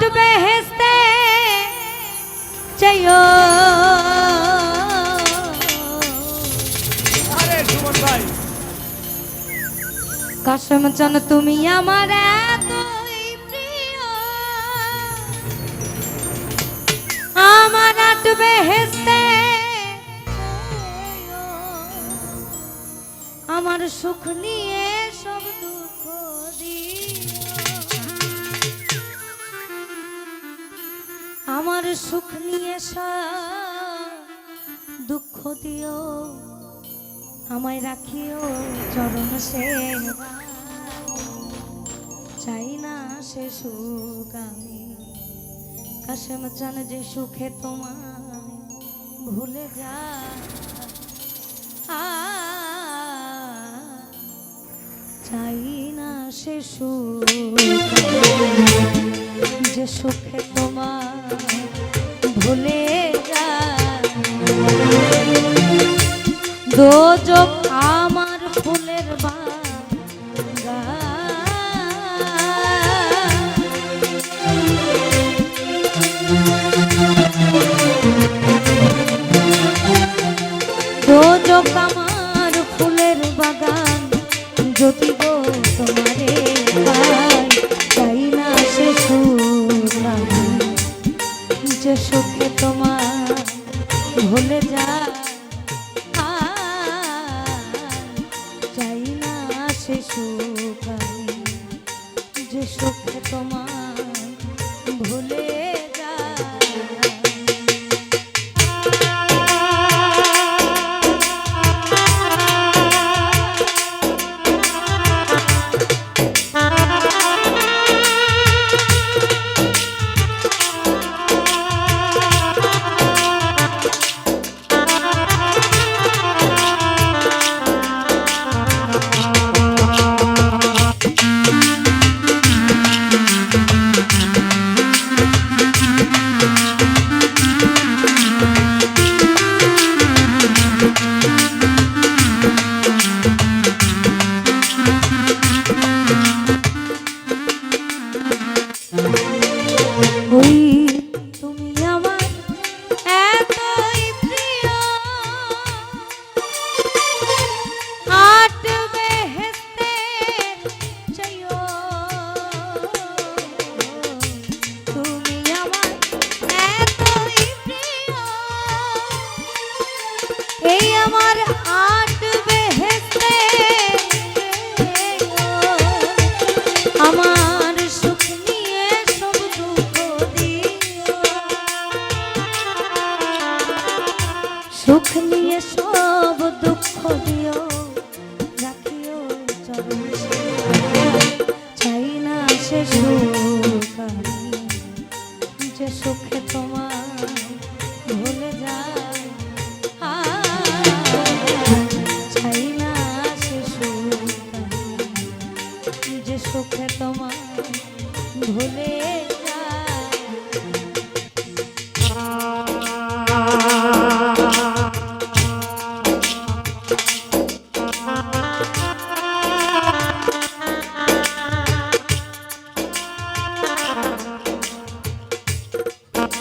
আট বেহেস্তে চাইও। কাসম চান তুমি আমার এতই প্রিয়। আমার আট বেহেস্তে আমার সুখ নিয়ে আমার সুখ নিয়ে দুঃখ দিও, আমায় রাখিও চরণ সেবা। চাই না সে সুখ আমি। কাশেম চান যে সুখে তোমায় ভুলে যা। চাই না সে সুখ যে সুখে তোমায় ভুলে যা দোজক সে সুখ যে সুখে তোমার ভুলে যায়। চাই না সে সুখ যে সুখে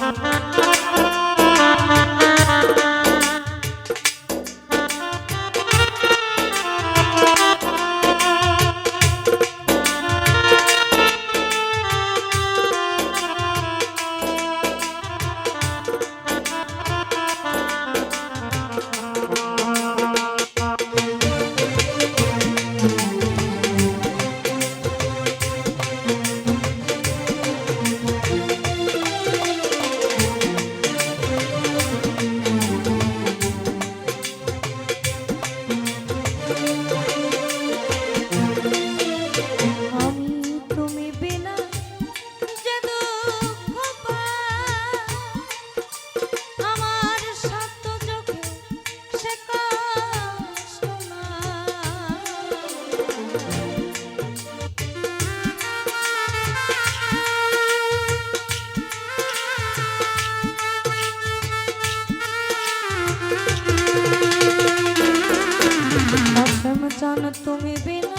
আমি জান তুমি বিনা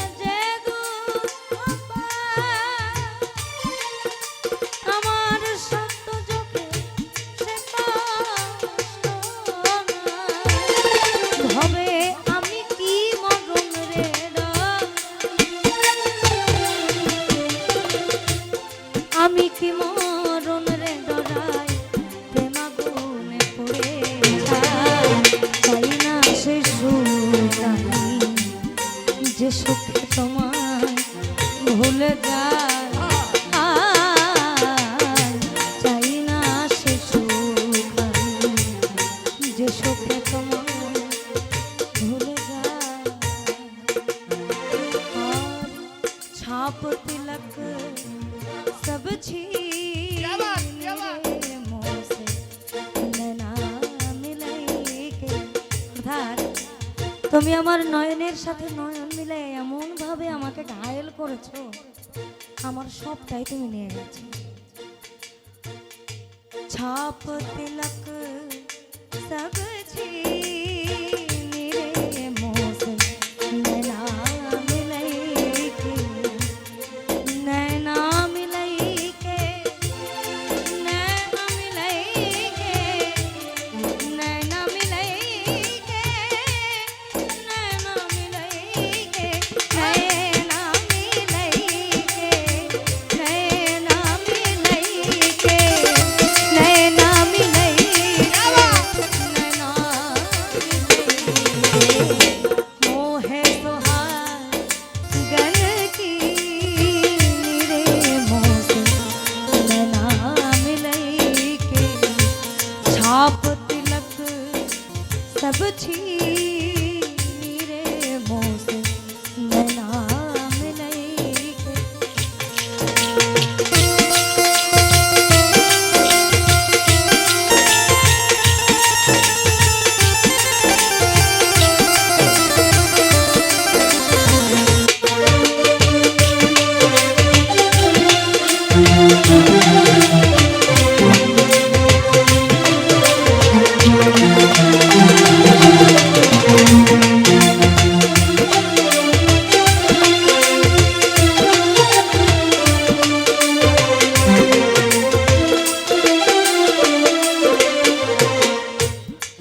সুখে তোমায়, ভুলে যায়। চাই না সে সুখ, যে সুখে তোমায় ভুলে যায়। ছাপ তিলক সব छी তুমি আমার নয়নের সাথে নয়ন মিলে এমন ভাবে আমাকে ঘায়েল করেছ, আমার সবটাই তুমি নিয়ে গেছো। ছাপ তিলক সব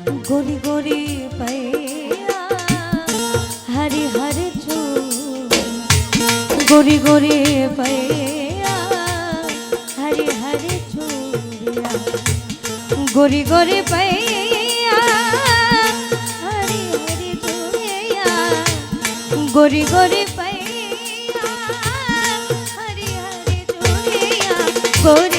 গড়ি গড়ি পাইয়া হারি হারে চুল গড়ি গড়ি পাইয়া হারি হারে চুলিয়া গড়ি গড়ি পাইয়া হারি হারি চুলিয়া গড়ি গড়ি পাইয়া হরি হরি চুলিয়া গড়ি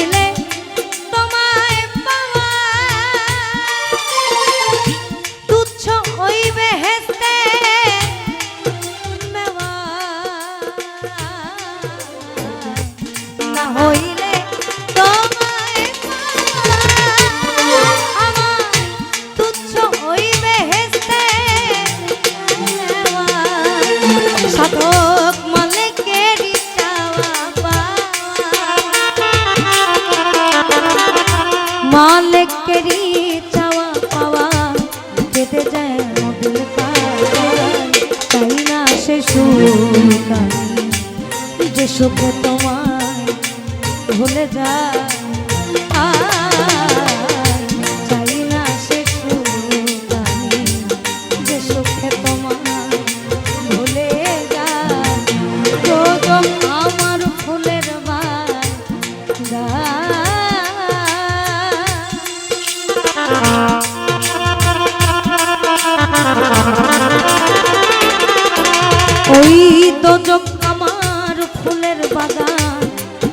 যে সুখে তোমায় ভুলে যায়। চাই না সে সুখ যে তোমায় ভুলে যায়। আমার ফুলের বাগা ওই তো বাগান